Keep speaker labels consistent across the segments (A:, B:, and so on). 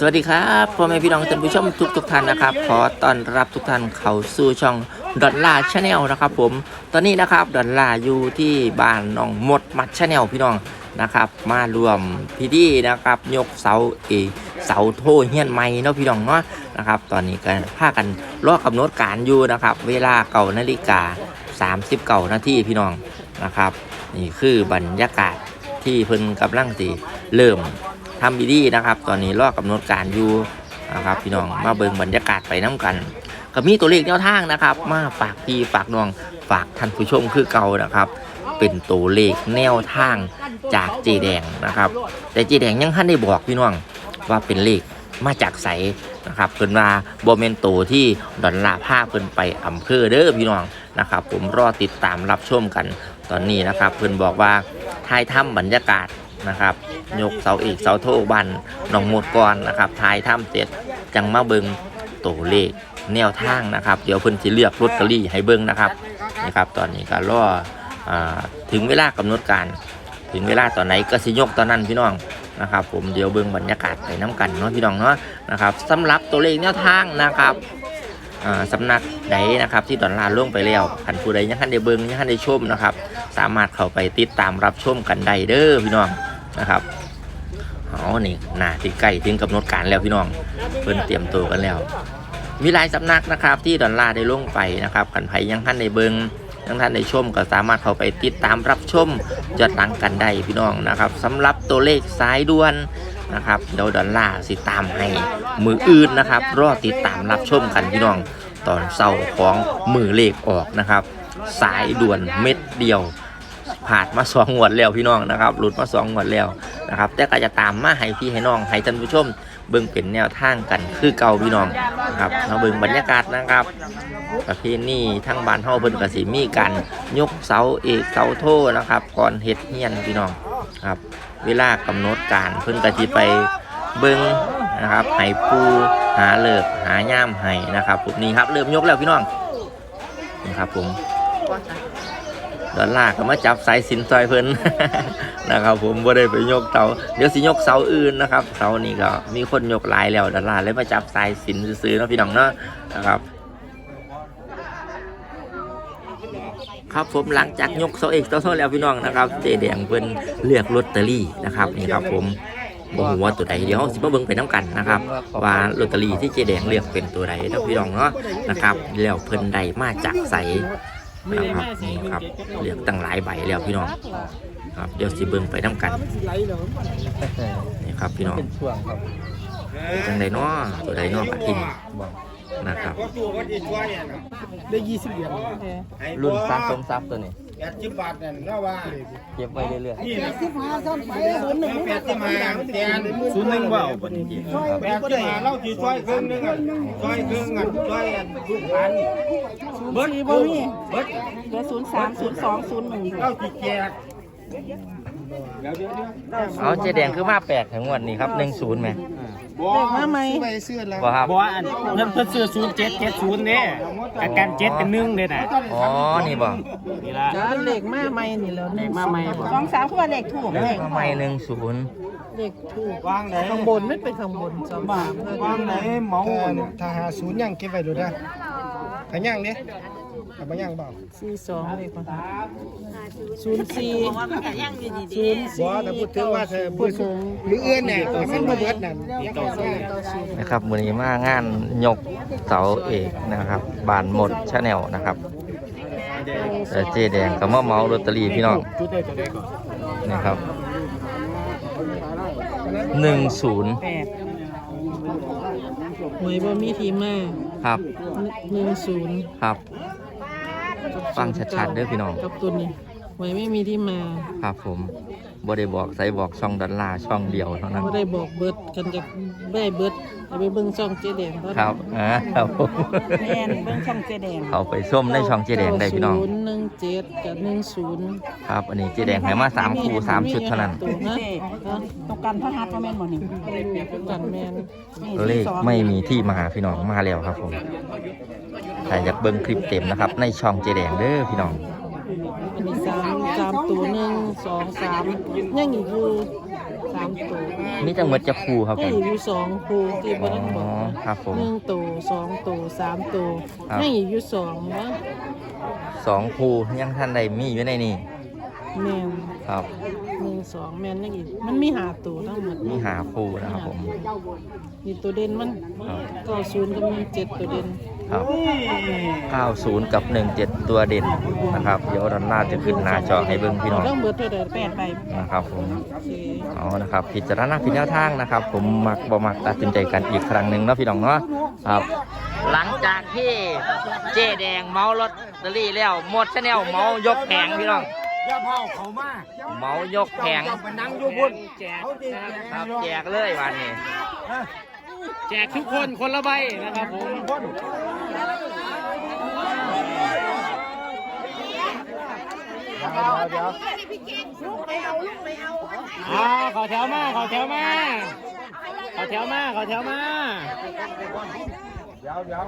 A: สวัสดีครับพ่อแม่พี่น้องท่านผู้ชมทุกทุกท่านนะครับ ขอต้อนรับทุกท่านเข้าสู่ช่องดอลลาร์ชาแนลนะครับ ผม ตอนนี้นะครับดอลลาร์อยู่ที่บ้านหนองมดมัดชาแนลพี่น้องนะครับ มารวมพิธีนะครับ ยกเสาเอเสาโทเฮียนไม้เนาะพี่น้องเนาะนะครับ ตอนนี้ก็พากันรอกำหนดการอยู่นะครับ เวลาเก่านาฬิกา30เก่านาทีพี่น้องนะครับ นี่คือบรรยากาศที่เพิ่นกำลังสิเริ่ม ทำดีดีนะครับ ตอนนี้รอกำหนดการอยู่นะครับ พี่น้องมาเบิ่งบรรยากาศไปน้กันก็มีตัวเลขแนวทางนะครับ มาฝากพี่ฝากน้องฝากท่านผู้ชมคือเก่านะครับ เป็นตัวเลขแนวทางจากเจแดงนะครับ แต่เจแดงยังท่านได้บอกพี่น้องว่าเป็นเลขมาจากใสนะครับเพิ่นว่าบเมนโตวที่ดอนลาผ้าเพิ่นไปอำเภอเด้อพี่น้องนะครับ ผมรอติดตามรับชมกันตอนนี้นะครับ เพิ่นบอกว่าทายถ้ำบรรยากาศ นะครับ ยกเสาเอกเสาโทบันหนองหมดก่อนนะครับทายถ้ำเสร็จจังมาเบิงตัวเลขแนวทางนะครับ เดี๋ยวเพิ่นสิเลือกลอตเตอรี่ให้เบิงนะครับนะครับ ตอนนี้ก็รออถึงเวลากำหนดการ ถึงเวลาตอนไหนก็สิยกตอนนั้นพี่น้องนะครับ ผมเดี๋ยวเบิงบรรยากาศไปน้กันเนาะพี่น้องเนาะนะครับสำหรับตัวเลขแนวทางนะครับอ่าสำนักใดนะครับที่ดอนลาร์ลงไปแล้วขันผู้ใดยังทันได้เบิงยังทันได้ชมนะครับ สามารถเข้าไปติดตามรับชมกันได้เด้อพี่น้อง นะครับเอนี่หน้าที่ใกล้ถึงกำหนดการแล้วพี่น้อง เพิ่นเตรียมตัวกันแล้ว มีหลายสำนักนะครับ ที่ดอนลาได้ลงไปนะครับขันไผยังท่านได้เบิงยังท่านได้ชมก็สามารถเข้าไปติดตามรับชมยอดหลังกันได้พี่น้องนะครับสำหรับตัวเลขสายด่วนนะครับเดี๋ยวดอลลาสิตามให้มืออื่นนะครับ รอติดตามรับชมกันพี่น้องตอนเศร้าของมือเลขออกนะครับ สายด่วนเม็ดเดียว ผ่านมาสองงวดแล้วพี่น้องนะครับหลุดมาสองงวดแล้วนะครับแต่ก็จะตามมาให้พี่ให้น้องให้ท่านผู้ชมเบิ่งเป็นแนวทางกันคือเก่าพี่น้องนะครับมาเบิ่งบรรยากาศนะครับประเพณีทั้งบ้านเฮาเพิ่นก็สิมีการยกเสาเอกเสาโทนะครับ ก่อนเฮ็ดเฮียนพี่น้องครับเวลากำหนดการเพิ่นก็สิไปเบิ่งนะครับให้ปูหาเลิกหาย่ามให้นะครับผมนี่ครับเริ่มยกแล้วพี่น้องนี่ครับผม ดอลลาร์ก็มาจับสายสินซอยเพิ่นนะครับ ผมบ่ได้ไปยกเสาเดี๋ยวสิยกเสาอื่นนะครับเสานี่ก็มีคนยกหลายแล้วดอลลาร์เลยมาจับสายสินซื้อๆเนาะพี่น้องเนาะนะครับครับผมหลังจากยกเสาเอกเสาโทแล้วพี่น้องนะครับเจแดงเพิ่นเลือกลอตเตอรี่นะครับนี่ครับผมบ่ฮู้ว่าตัวใดเดี๋ยวสิมาเบิ่งไปน้กันนะครับว่าลอตเตอรี่ที่เจแดงเลือกเป็นตัวใดเนาะพี่น้องเนาะนะครับแล้วเพิ่นได้มาจากไส ครับนี่ครับเหลือกตั้งหลายใบแล้วพี่น้องครับเดี๋ยวสิเบิ่งไปน้ำกันนี่ครับพี่น้อง
B: เป็นช่วงครับ
A: จังไดเนาะตัวใดเนาะบัดทีนี้นะครับ
C: ได้ยี่สิบเหรียญ
B: รุ่นสะสมทรัพย์ตัวนี้
C: แปดสิบบาทเนี่ยเราว่า
B: เก็บไว้เรื่อย
C: นี่นะแปดสิบห้าแทนศูนย์หนึ่งว่าวบัดนี้แปดสิบห้าเราจีช่วยครึ่งหนึงอะช่วยครึ่งอะช่วยอันลูกหลานเบิดบ่มีเบิด
D: เหลือศูนย์สามศูนย์สองศูนย์หนึ่ง
C: เราจีแจกเดี๋ยวเดี๋ยวเดี๋ยว
A: เอาเจแดงคือมาแปลกทั้งงวดนี้ครับ10แหม
C: บ่
D: มาไหม
C: ไปเสื้อแล้ว
A: บ่ครับ
E: บอกว่าอันเพิ่นเพิ่นซื้อศูนย์เจ็ดเจ็ดศูนย์เนี่ยอาการเจ็ดเป็นหนึ่งเลยนะ
A: อ๋อ นี่บ่
E: นี่ละ
D: เป็นเหล็กมาไหมนี่แล้ว
E: เลขมาใหม่บ่
D: สองสามคือว่าเหล็กถูกเหล็ก
A: ทำไม10
D: เหล็กถูก
C: วางไหน
D: ข้างบนไม่เป็นข้างบนสองสาม
C: วางไหนเมาถ้าหาศูนย์ยังเก็บไว้ดูนะถ้ายังเนี่ย ถ้าบ่ยังเปล่า
D: สี่สองเหล็กมาศูนย์สี่ศูนย์
C: บ่ถ้าพูดถึงว่าเธอพูดถึงมือเอื้อนเนี่ยมันบ่เบิดนั่นยังต่อสู้
A: นะครับมื้อนี้มางานยกเสาเอกนะครับบานหมดชาแนลนะครับแต่เจแดงก็มาเหมาลอตเตอรี่พี่น้อง
E: จุดได้ตัวใดก่อน
A: นะครับ10
D: แปดหวยบ่มีทีมา
A: ครับ
D: หนึ่งศูนย์
A: ครับ ฟังชัดๆเด้อพี่น้อง
D: กับตัวนี้หวยไม่มีที่มา
A: ครับผม บ่ได้บอกใส่บอกช่องดอลลาร์ช่องเดียวเท่านั้น
D: ไม่ได้บอกเบิดกันจะได้เบิดเอาไปเบิ่งช่องเจ๊แดงเท่านั้น
A: ครับอ่าครับผม
D: แม่นเบิ่งช่องเจ๊แดง
A: เขาไปส้มในช่องเจแดงได้พี่น้อง
D: ศูนย์หนึ่งเจ็ดกับหนึ่งศูนย์
A: ครับ อันนี้เจแดงให้มาสามคู่สามชุดเท่านั้น
D: ตัวนะ
F: ตกกันพระหัตถ์ก็แม่นบ่นี่
D: กันแมน
A: เลขไม่มีที่มาหาพี่น้องมาแล้วครับผมใครอยากเบิ่งคลิปเต็มนะครับ ในช่องเจแดงเด้อพี่น้อง
D: อันนี้สามสาม ตัวหนึ่งสองสามยังอีกอยู่สาม
F: องตัว
A: มีจังหวัดจะครูครับผ
F: ให้
A: ม
F: อยู่สองคู่ที่บ่ต้องบ
A: อ๋
F: อ
A: อกครับผม
F: หนึ่งตัวสองตัวสามตัว
A: ครับ
F: ให้อยู่สองวะ
A: สองครูยังท่านใดมีอยู่ในนี่
F: แม่น
A: ครับ
F: หนึ่งสองแม่นยังอีกมันมีหาตัวทั้งหมด
A: มีหาครูนะครับผม
F: มีตัวเด่นมัน
A: ครับ
F: เก้าศูนย์กับหนึ่งเจ็ดตัวเด่น
A: ครับ 90 กับ 17 ตัวเด่นนะครับ เดี๋ยวดันหน้าจะขึ้นหน้าจอให้เบิ่งพี่น้อง
F: ต้องเบิดเท่าใดแปดใบ
A: นะครับผม
F: อเอา
A: นะครับพิจารณาพิจารณาทางนะครับ ผมมักบ่มักตัดสินใจกันอีกครั้งหนึ่งเนาะพี่น้องเนาะครับ หลังจากที่เจ๊แดงเมาลอตเตอรี่แล้วหมดชาแนลเมายกแผงพี่น้อง
C: อย่าเผาเขามา
A: เมายกแผง
C: ไปนั่งอยู่พุ่น
E: แจก
C: เขาจริง
A: ครับแจกเลยวันนี้
E: แจกทุกคนคนละใบนะครับผม
C: คน
E: อ่าขอแถวมาขอแถวมาขอแถวมาขอแถวมา
C: เดี๋ยวเดี๋ยว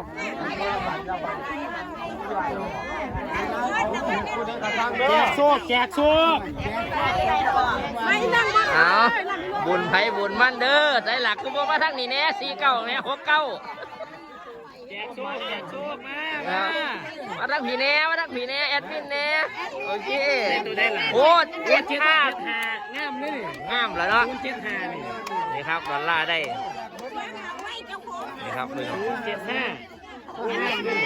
E: แจกโชคแจกโชค
A: เอาบุญไผบุญมั่นเด้อใจหลักคือบ่าทางนี้แน่สี่เก้าแน่หกเก้า
E: แจกโชคแจกโชคมามา
A: มาทางผีแน่มาทางผีแน่แอดมินแน่โอเค
E: ตัวได้หลาย
A: โอ้
E: เจ็
A: เจ็
E: ดห้า
A: หา
E: งามเลยนี่
A: งามแล้วเนาะ
E: เจ็ดห้านี่
A: นี่ครับดอลลาร์ได้นี่ครับเลย
E: คูณเจ็ดห้าคูณงามเลย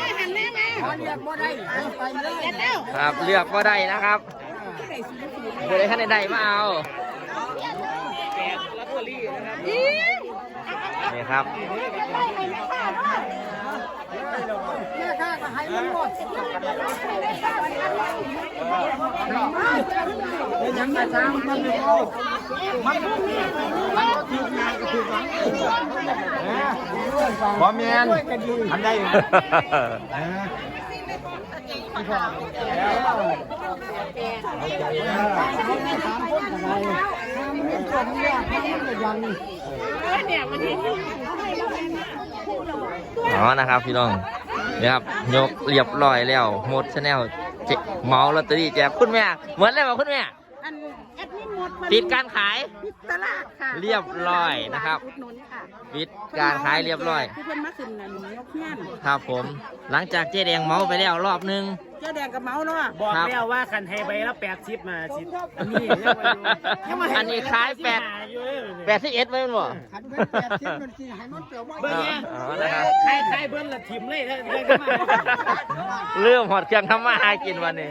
A: ครับเลือกว่าได้นะครับเดี๋ยวได้ขั้นใดมาเอา
E: แจกลอตเตอรี่นะครับ
A: นี่ครับ
C: ยังไงทางมันไม่เอามันมันก็ถืองานก็ถือฝังบอมแมนอันใด
A: อ๋อนะครับพี่น้องนี่ครับยกเรียบร้อยแล้วหมดชาแนลเจ๊เมาลอตเตอรี่แจกคุณแม่เหมือนเลยว่าคุณแม่
F: ดมินหมด
A: ปิดการขาย
F: ปิดตลาดค่ะ
A: เรียบร้อยนะครับ
F: อุดหนุนค่ะ
A: ปิดการขายเรียบร้อย
F: ที่เพิ่นมาขึ้นนั่นยกเงี้ยน
A: ครับผม หลังจากเจ๊แดงเมาไปแล้วรอบนึง
F: เจ้าแดงกับเมาเนาะ
E: บอก
A: ครับ
E: แล้วว่าคันให้ใบละแปดสิบมาสิอันนี้ยังมาอยู่ยังมาให้
A: อันนี้ขายแปด
E: อยู่เลย
A: แปดสิบเอ็ดไหมมันบ่
C: ขันเป็นแปดสิบมันสิให้มันเปลี่ยวว่า
E: เบิ้งเนี่ย
A: อ๋อนะครับ
E: ใครใครเบิ้งละทิมเลยถ้าเบิ้งขึ้นมา
A: เริ่มหอดเครื่องทำมาหากินวันนี้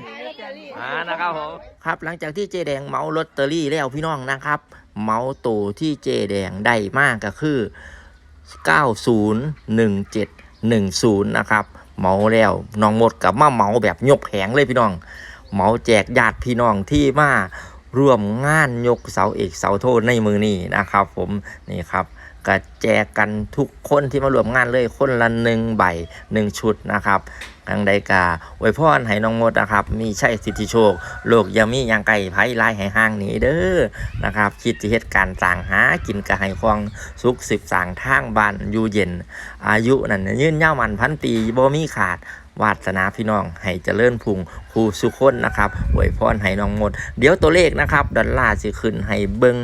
A: อ่านะครับผมครับหลังจากที่เจแดงเมาลอตเตอรี่แล้วพี่น้องนะครับ เมาตัวที่เจแดงได้มากก็คือ 901710 นะครับเมาแล้วน้องหมดกับมาเมาแบบยกแผงเลยพี่น้อง เมาแจกญาติพี่น้องที่มาร่วมงานยกเสาเอกเสาโทษในมือนี้นะครับ ผมนี่ครับก็แจกกันทุกคนที่มาร่วมงานเลยคนละหนึ่งใบหนึ่งชุดนะครับ กังใดกาไว้พรให้น้องมดนะครับ มีใช่สิทธิโชค โลกอยามีอย่างไก่ไผ่ลายให้ห้างหนีเด้อนะครับ คิดจะเหตุการณ์ต่งหากินกระให้ควงสุขสิบสางทางบ้านอยู่เย็น อายุนั่นน่ะยืนยามันพันปีบ่มีขาดวาสนาพี่น้องให้เจริญพุงครูสุคนนะครับอวยพรให้น้องหมด เดี๋ยวตัวเลขนะครับ ดอลลาร์สิขึ้นให้เบิง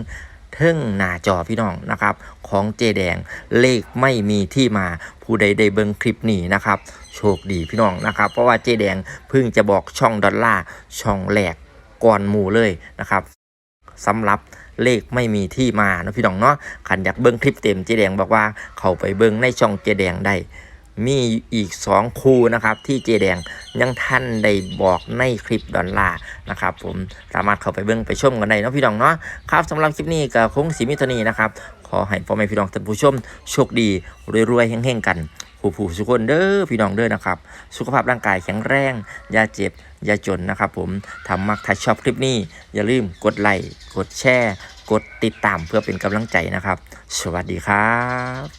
A: เทิงหน้าจอพี่น้องนะครับ ของเจแดงเลขไม่มีที่มาผู้ใดได้เบิงคลิปนี้นะครับ โชคดีพี่น้องนะครับ เพราะว่าเจแดงเพิ่งจะบอกช่องดอลลาร์ช่องแรกก่อนหมู่เลยนะครับสำหรับเลขไม่มีที่มานะพี่น้องเนาะขันอยากเบิ้งคลิปเต็มเจแดงบอกว่าเข้าไปเบิ้งในช่องเจแดงได้ มีอีก 2 คู่นะครับที่เจแดงยังท่านได้บอกในคลิปดอลลาร์นะครับผมสามารถเข้าไปเบิ่งไปชมกันได้เนาะพี่น้องเนาะครับสำหรับคลิปนี้ก็คงสีมิตรนีนะครับขอให้พ่อแม่พี่น้องท่านผู้ชมโชคดีรวยๆเฮงๆกันผู้ผู้สุกคนเด้อพี่น้องเด้อนะครับ สุขภาพร่างกายแข็งแรงอย่าเจ็บอย่าจนนะครับผมทำมักถ้าชอบคลิปนี้ อย่าลืมกดไลค์กดแชร์ กดติดตามเพื่อเป็นกำลังใจนะครับ สวัสดีครับ